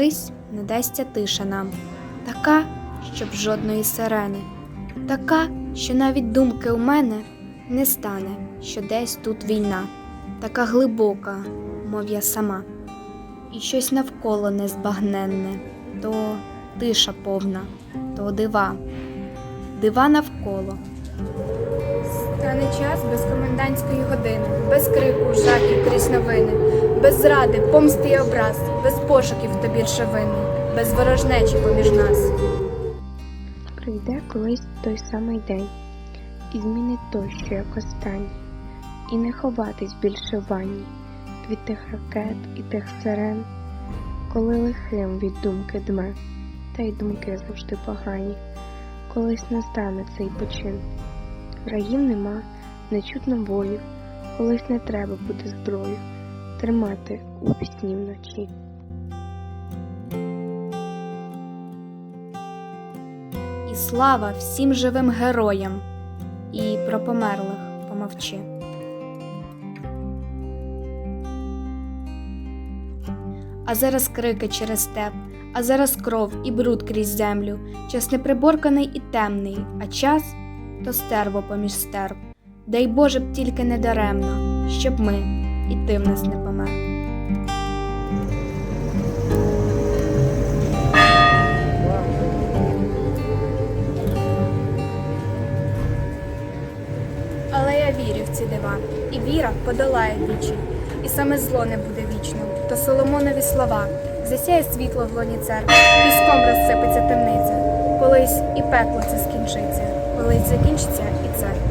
колись надасться тиша нам, така, щоб жодної сирени, така, що навіть думки у мене не стане, що десь тут війна, така глибока, мов я сама, і щось навколо незбагненне, то тиша повна, то дива, дива навколо. Стане час без комендантської години, без крику, жахів крізь новини, без зради, помсти й образ, без пошуків хто більше винний, без ворожнечі поміж нас. Прийде колись той самий день, і змінить той, що як останній, і не ховатись більше в ванні від тих ракет і тих сирен, коли лихим від думки дме, та й думки завжди погані, колись настане цей почин. Раїв нема, не чутно бою, колись не треба буде зброю, тримати у пісні вночі. І слава всім живим героям, і про померлих помовчи. А зараз крики через степ, а зараз кров і бруд крізь землю, час неприборканий і темний, а час то стерво поміж стерв. Дай Боже б тільки не даремно, щоб ми і ти в нас не помер. Але я вірю в ці дива, і віра подолає вічі, і саме зло не буде вічним. То Соломонові слова засяє світло в лоні церкви, піском розсипеться темниця. Колись і пекло це скінчиться, коли закінчиться і це.